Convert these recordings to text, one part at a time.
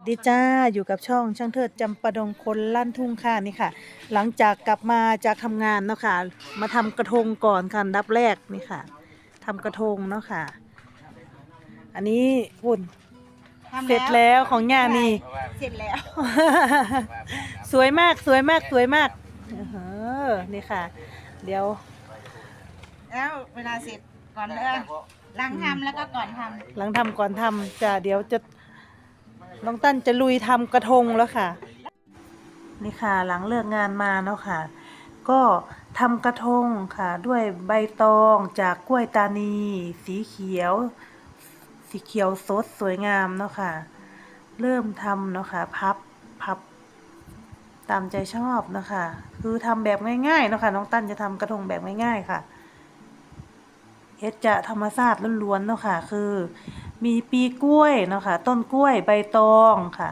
สวัสดีจ้าอยู่กับช่องช่างเทิดจำปาดงคนลั่นทุ่งค่ะนี่ค่ะ หลังจากกลับมาจากทำงานเนาะค่ะ มาทำกระทงก่อนค่ะอันดับแรกนี่ค่ะทำกระทงเนาะค่ะ อันนี้หุ่นทำเสร็จแล้วของย่านี่เสร็จแล้ว สวยมากสวยมากสวยมากเออนี่ค่ะ เดี๋ยว แล้วเวลาเสร็จก่อนเริ่มหลังทำแล้วก็ก่อนทหลังทำก่อนทำจะเดี๋ยวจะ น้องตั้นจะลุยทำกระทงแล้วค่ะ นี่ค่ะหลังเลิกงานมาเนาะค่ะ ก็ทำกระทงค่ะ ด้วยใบตองจากกล้วยตานี สีเขียว สีเขียวสดสวยงามเนาะค่ะ เริ่มทำเนาะค่ะพับพับตามใจชอบเนาะค่ะคือทำแบบง่ายๆเนาะค่ะน้องตั้นจะทำกระทงแบบง่ายๆค่ะเฮ็ดจะธรรมชาติล้วนๆเนาะค่ะ คือ มีปีกล้วยนะคะ ต้นกล้วยใบตองค่ะ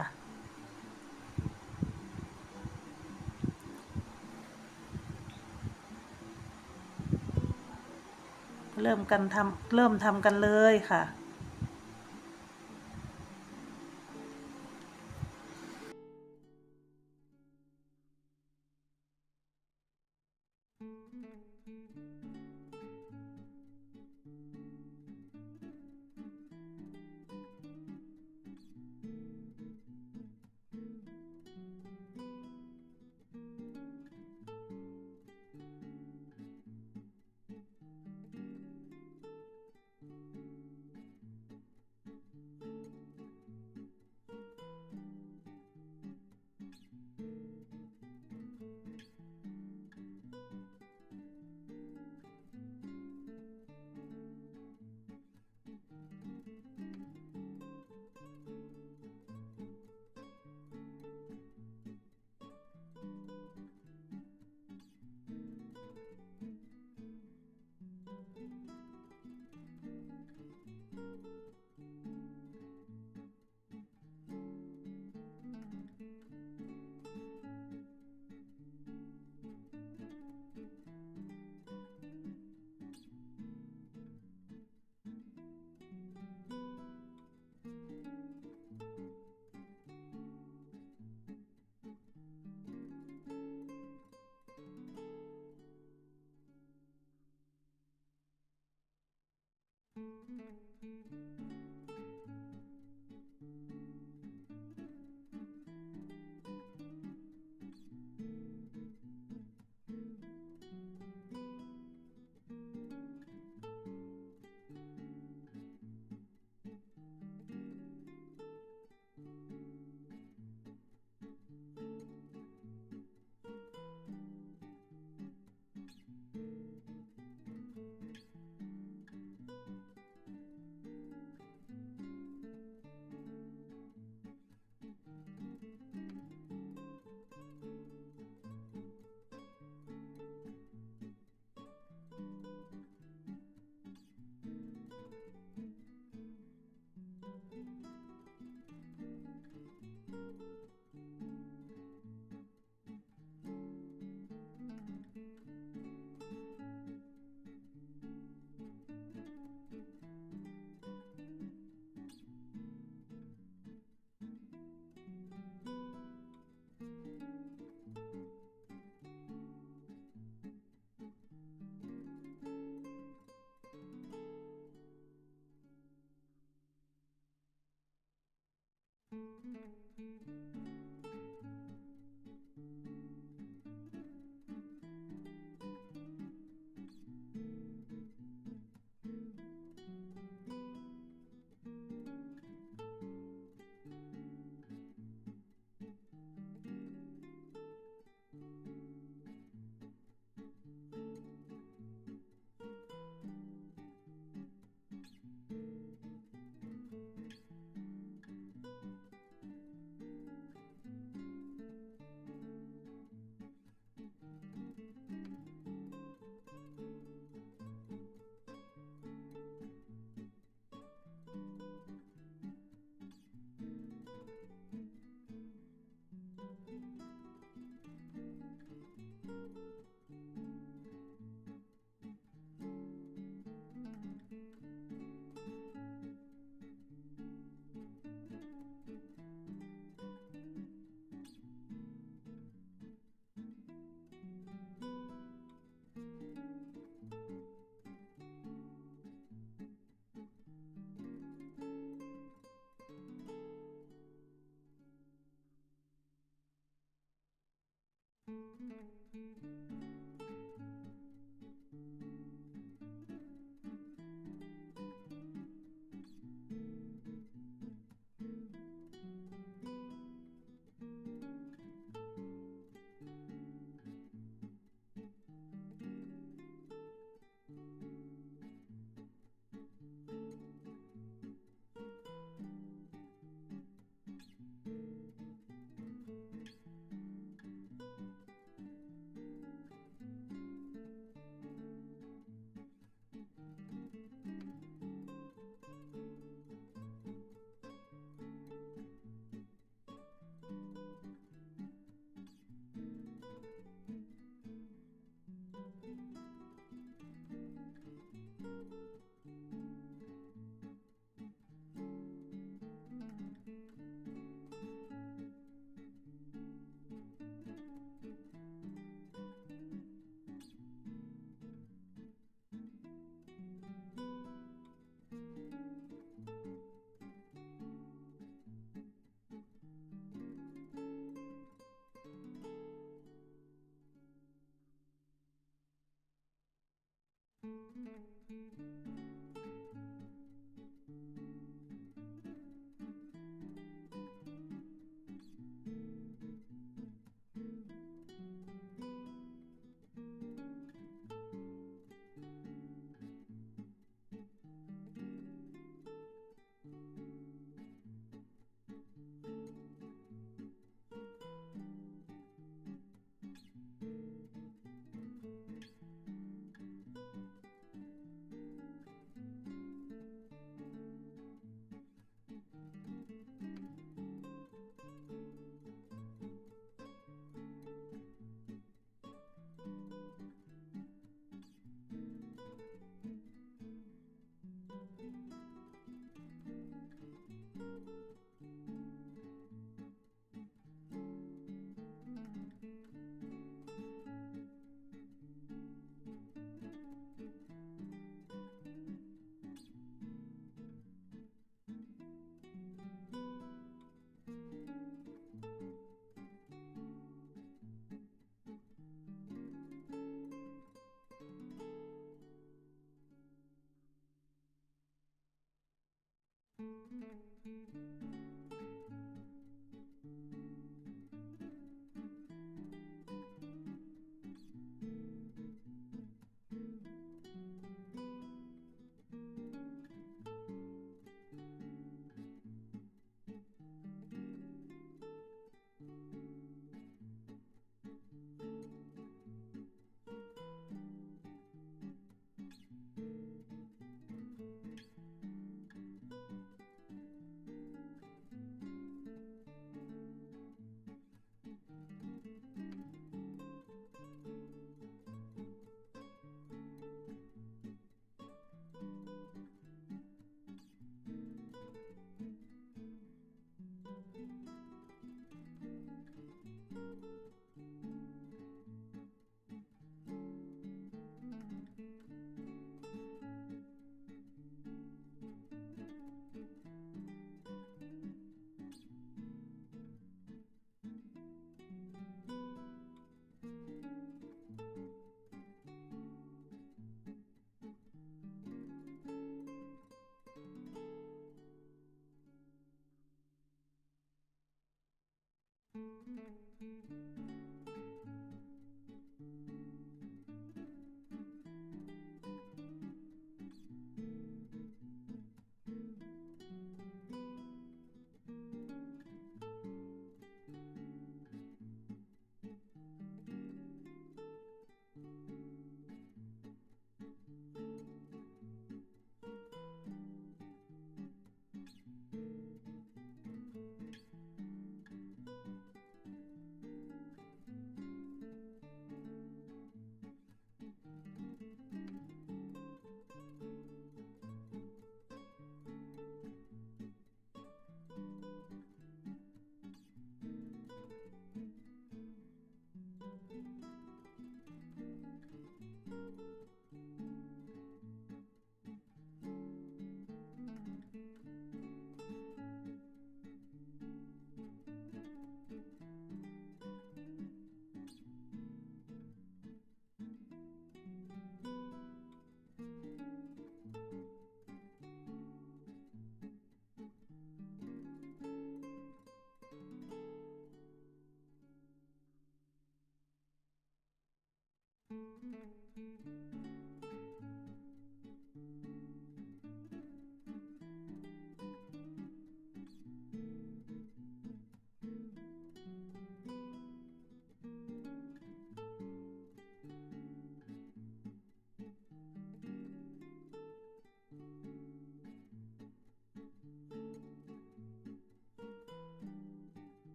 เริ่มกันทำเริ่มทำกันเลยค่ะ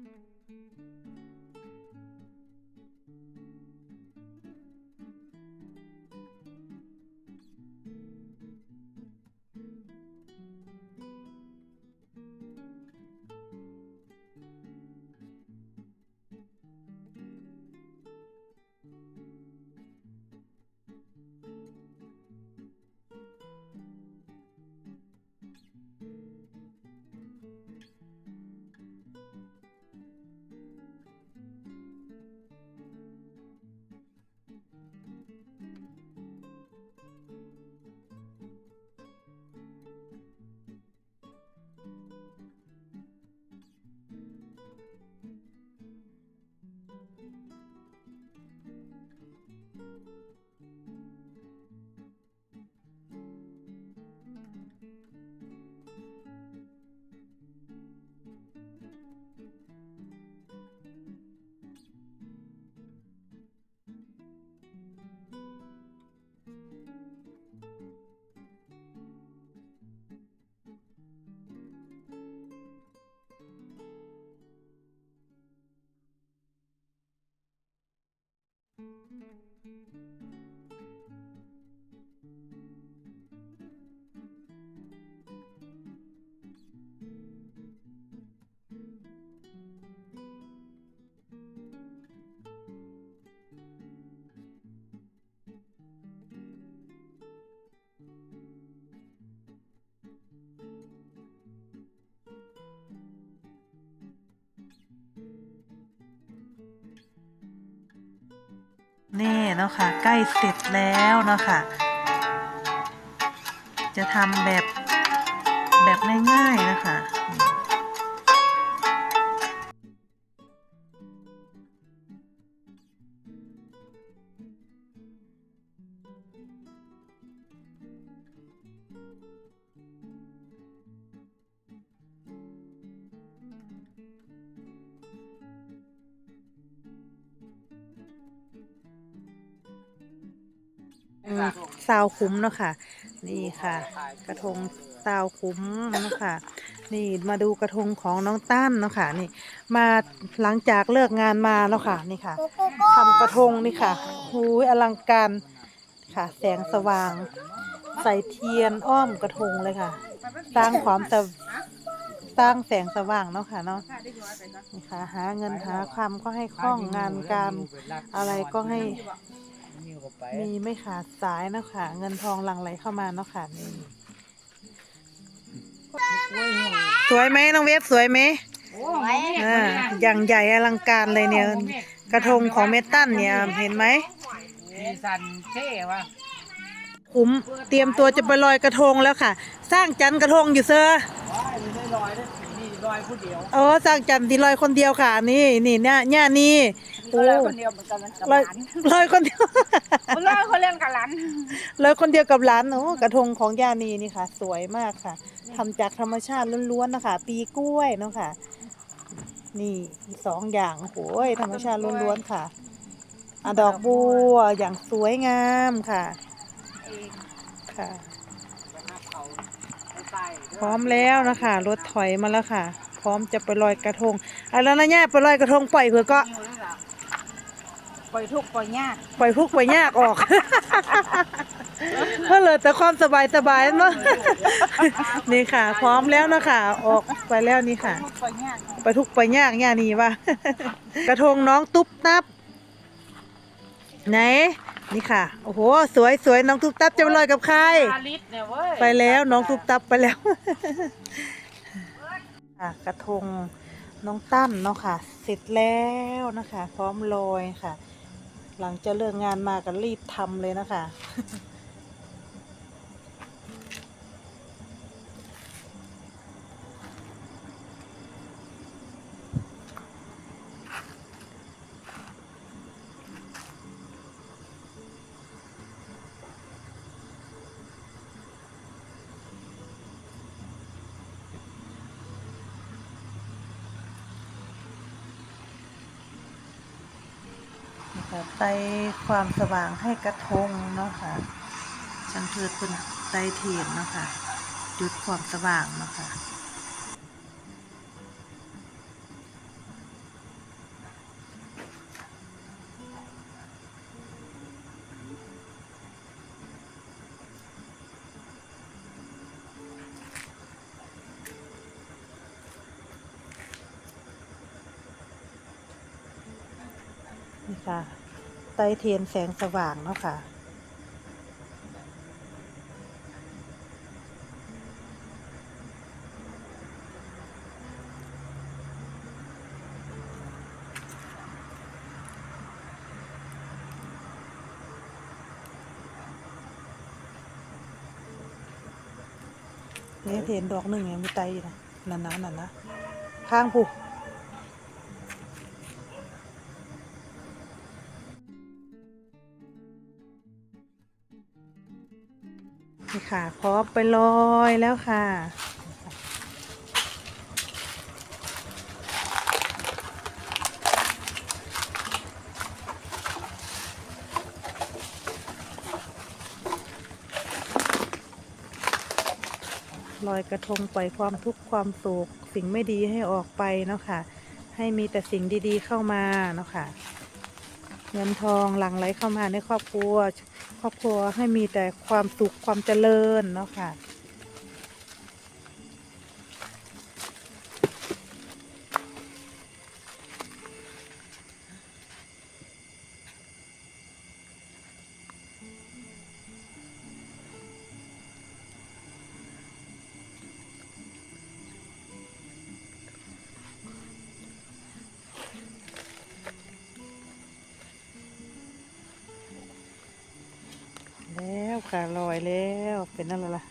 Mm-hmm. นี่เนาะค่ะใกล้เสร็จแล้วเนาะค่ะ จะทำแบบแบบง่ายๆนะคะ ซาวคุ้มเนาะค่ะ นี่ค่ะ กระทงซาวคุ้มเนาะค่ะ นี่มาดูกระทงของน้องตั้นเนาะค่ะ นี่ มาหลังจากเลิกงานมาเนาะค่ะ นี่ค่ะทำกระทงนี่ค่ะหูยอลังการค่ะ แสงสว่าง ใส่เทียนอ้อมกระทงเลยค่ะ สร้างความสวสร้างแสงสว่างเนาะค่ะเนาะนี่ค่ะ หาเงินหาความก็ให้คล่องงานการอะไรก็ให้ มีไม่ขาดสายเนาะค่ะ เงินทองหลั่งไหลเข้ามาเนาะค่ะนี่สวยไหมน้องเวฟสวยไหมอ่าอย่างใหญ่อลังการเลยเนี่ย กระทงของเมตันเนี่ยเห็นไหมมีสันเท่วะคุ้มเตรียมตัวจะไปลอยกระทงแล้วค่ะ สร้างจันทร์กระทงอยู่เซอร์ไม่ได้ลอยด้วยนี่ลอยผู้เดียวเออสร้างจันทร์ที่ลอยคนเดียวค่ะ นี่นี่เนี่ยเนี่ยนี่ โอ้ลอยคนเดียวเหมือนกันมันกับลหอยลานลอยคนเดียวลอยคนเล่นกับหลานเลยคนเดียวกับร้านโอ้กระทงของยานีนี่ค่ะ สวยมากค่ะทำจากธรรมชาติล้วนๆนะคะ ปีกล้วยเนาะค่ะ นี่สองอย่างโอ้โหธรรมชาติล้วนๆค่ะอะดอกบัวอย่างสวยงามค่ะค่ะพร้อมแล้วนะคะรถถอยมาแล้วค่ะ พร้อมจะไปลอยกระทงอะแล้วนะเนี่ยไปลอยกระทงปล่อยเผื่อก็ ปล่อยทุกข์ปล่อยยากปล่อยทุกข์ปล่อยยากออก เพื่อเหลือแต่ความสบายสบายๆเนาะนี่ค่ะ พร้อมแล้วนะคะออกไปแล้วนี่ค่ะ ทุกข์ปล่อยยากไปทุกข์ไปยากเนี่ยนี่ว่ากระทงน้องตุ๊บตับ ไหน นี่ค่ะ โอ้โห สวยสวยน้องตุ๊บตับจะไปลอยกับใคร อาลิสเนี่ยเว้ยไปแล้วน้องตุ๊บตับไปแล้วค่ะกระทงน้องตั้นเนาะค่ะ เสร็จแล้วนะคะ พร้อมลอยค่ะ หลังจะเลิกงานมาก็รีบทำเลยนะคะ ไตความสว่างให้กระทงเนาะค่ะช่างเทิดเป็นไตเทียนเนาะค่ะจุดความสว่างเนาะค่ะไตเทียนแสงสว่างเนาะค่ะนี่เทียนดอกหนึ่งยังมีไตอยู่นะนั่นนะนั่นนะข้างผูก ค่ะพร้อมไปลอยแล้วค่ะลอยกระทงปล่อยความทุกข์ความโศกสิ่งไม่ดีให้ออกไปเนาะค่ะ ให้มีแต่สิ่งดีๆเข้ามาเนาะค่ะ เงินทองหลั่งไหลเข้ามาในครอบครัว ครอบครัวให้มีแต่ความสุขความเจริญเนาะค่ะ เป็นนั่นแล้วล่ะ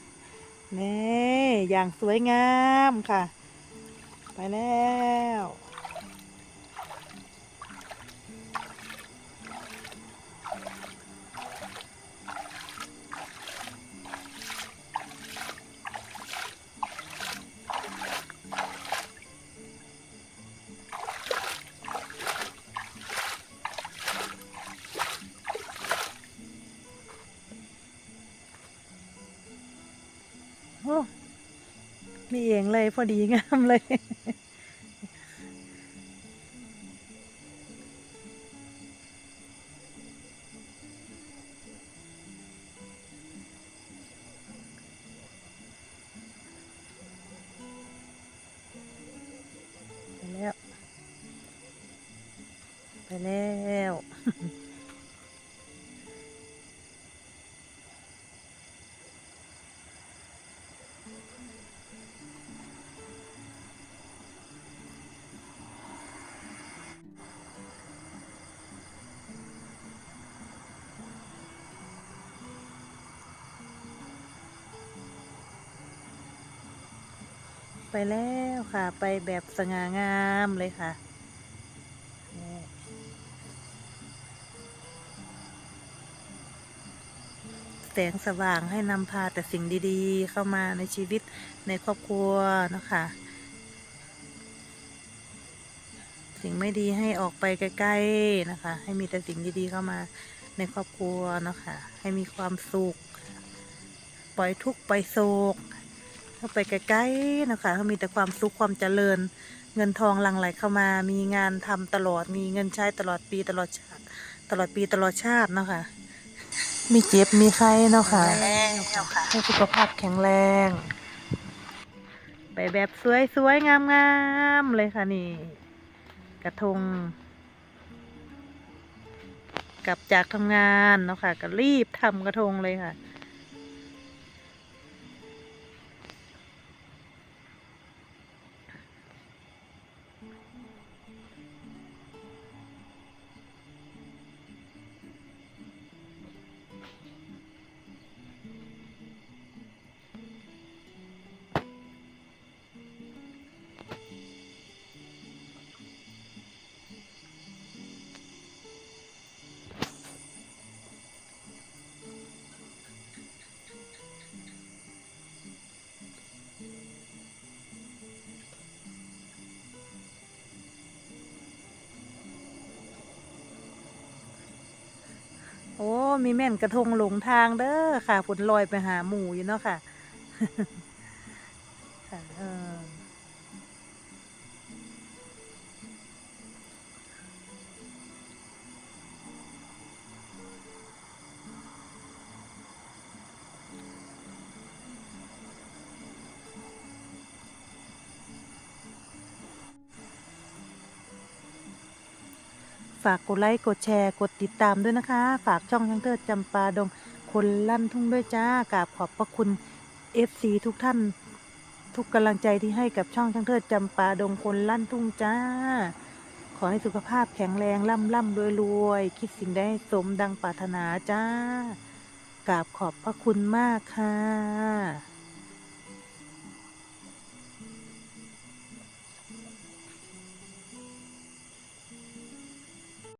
นี่อย่างสวยงามค่ะ ไปแล้วีเองเลย พอดีงามเลย ไปแล้ว ไปแล้ว แล้วค่ะ ไปแบบสง่างามเลยค่ะ แสงสว่างให้นำพาแต่สิ่งดีๆ เข้ามาในชีวิตในครอบครัวนะคะ สิ่งไม่ดีให้ออกไปใกล้ๆนะคะ ให้มีแต่สิ่งดีๆเข้ามาในครอบครัวนะคะ ให้มีความสุข ปล่อยทุกข์ปล่อยโศก เข้าไปใกล้ๆนะคะเขามีแต่ความสุขความเจริญ เงินทองหลั่งไหลเข้ามา มีงานทำตลอด มีเงินใช้ตลอดปีตลอดชาติ ตลอดปีตลอดชาติเนาะค่ะมีเจ็บมีไข้เนาะค่ะให้สุขภาพแข็งแรงไปแบบสวยๆงามๆเลยค่ะนี่ กระทง กลับจากทำงานเนาะค่ะก็รีบทำกระทงเลยค่ะ มีแม่นกระทงหลงทางเด้อค่ะผลลอยไปหาหมูอยู่เนาะค่ะ ฝากกดไลค์กดแชร์กดติดตามด้วยนะคะ ฝากช่องช่างเทิดจำปาดงคนลั่นทุ่งด้วยจ้ากราบขอบพระคุณ FC ทุกท่าน ทุกกำลังใจที่ให้กับช่องช่างเทิดจำปาดงคนลั่นทุ่งจ้า ขอให้สุขภาพแข็งแรงร่ำร่ำรวยรวยคิดสิ่งใดให้สมดังปรารถนาจ้ากราบขอบพระคุณมากค่ะ